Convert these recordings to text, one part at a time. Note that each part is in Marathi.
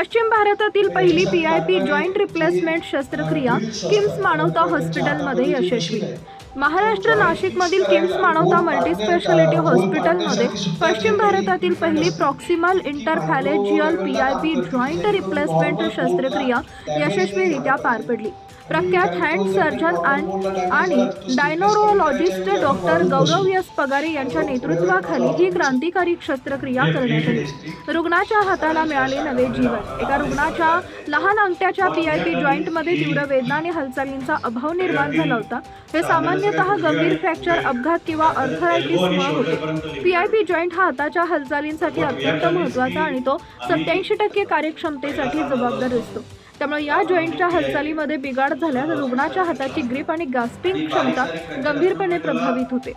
पश्चिम भारतातील पहिली P I P joint replacement शस्त्रक्रिया किम्स मानवता हॉस्पिटलमध्ये यशस्वी. महाराष्ट्र नाशिकमधील किम्स मानवता मल्टीस्पेशालिटी हॉस्पिटलमध्ये पश्चिम भारतातील पहिली proximal interphalangeal P I P joint replacement शस्त्रक्रिया यशस्वीरित्या पार पडली. प्रख्यात हँड सर्जन आणि डायनोरोलॉजिस्ट डॉक्टर गौरव यस पगारे यांच्या नेतृत्वाखाली ही क्रांतिकारी शस्त्रक्रिया करण्यात आली. रुग्णाच्या हाताला मिळाले नवे जीवन. एका रुग्णाच्या लहान अंगठ्याच्या पी आय पी जॉईंटमध्ये तीव्र वेदना आणि हालचालींचा अभाव निर्माण झाला होता. हे सामान्यतः गंभीर फ्रॅक्चर अपघात किंवा अर्थरायटिसमुळे होते. पी आय पी जॉईंट हा हाताच्या हालचालींसाठी अत्यंत महत्त्वाचा आणि तो सत्याऐंशी टक्के कार्यक्षमतेसाठी जबाबदार असतो. त्यामुळे या जॉईंटच्या हालचालीमध्ये बिघाड झाल्यास रुग्णाच्या हाताची ग्रीप आणि गास्पिंग क्षमता गंभीरपणे प्रभावित होते.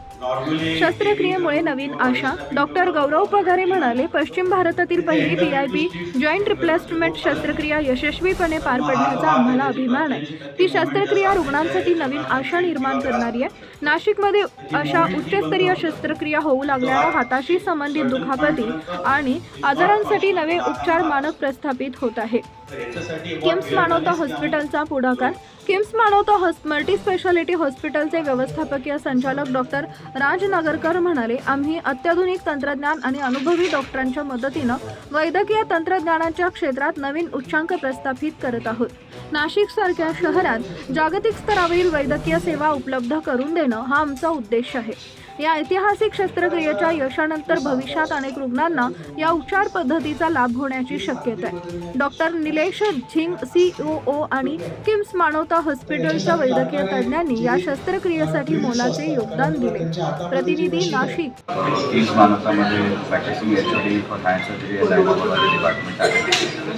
शस्त्रक्रियेमुळे नवीन आशा डॉक्टर गौरव पगारे म्हणाले पश्चिम भारतातील पहिली P I P joint replacement शस्त्रक्रिया यशस्वीपणे पार पडण्याचा आम्हाला अभिमान आहे. ती शस्त्रक्रिया रुग्णांसाठी नवीन आशा निर्माण करणारी आहे. नाशिकमध्ये अशा उच्चस्तरीय शस्त्रक्रिया होऊ लागल्यानं हाताशी संबंधित दुखापती आणि आजारांसाठी नवे उपचार मानक प्रस्थापित होत आहे. किम्स मानवता हॉस्पिटलचा पुढाकार. किम्स मानवता हॉस मल्टी स्पेशालिटी हॉस्पिटलचे व्यवस्थापकीय संचालक डॉक्टर राज नगरकर म्हणाले आम्ही अत्याधुनिक तंत्रज्ञान आणि अनुभवी डॉक्टरांच्या मदतीनं वैद्यकीय तंत्रज्ञानाच्या क्षेत्रात नवीन उच्चांक प्रस्थापित करत आहोत. नाशिक सारख्या शहरात जागतिक स्तरावरील वैद्यकीय सेवा उपलब्ध करून देणं हा आमचा उद्देश आहे. या ऐतिहासिक शस्त्रक्रियेच्या यशानंतर भविष्यात अनेक रुग्णांना या उपचार पद्धतीचा लाभ होण्याची शक्यता आहे. डॉक्टर निलेश झिंग सीओओ आणि किम्स मानवता हॉस्पिटलच्या वैद्यकीय तज्ज्ञांनी या शस्त्रक्रियेसाठी मोलाचे योगदान दिले. प्रतिनिधी नाशिक. डिपार्टमेंट आहे.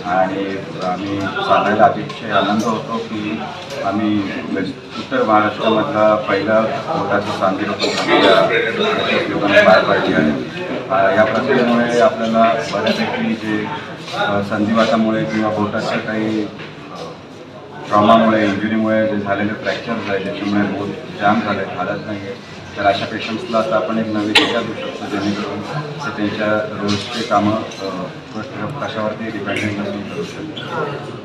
आणि आम्ही सांगायला अतिशय आनंद होतो की आम्ही उत्तर महाराष्ट्रामधला पहिला पोटाचा सांगितलं पार पाडली आहे या प्रक्रियेमुळे आपल्याला बऱ्यापैकी जे संधिवातामुळे किंवा बोटाच्या काही ट्रॉमामुळे इंजुरीमुळे जे झालेले फ्रॅक्चर्स आहे त्याच्यामुळे बोट जाम झाले हालत नाही आहे तर अशा पेशंट्सला आता आपण एक नवी दिशा देऊ शकतो जेणेकरून ते त्यांच्या रोजचे कामं कशावरती डिपेंडेंट करू शकतो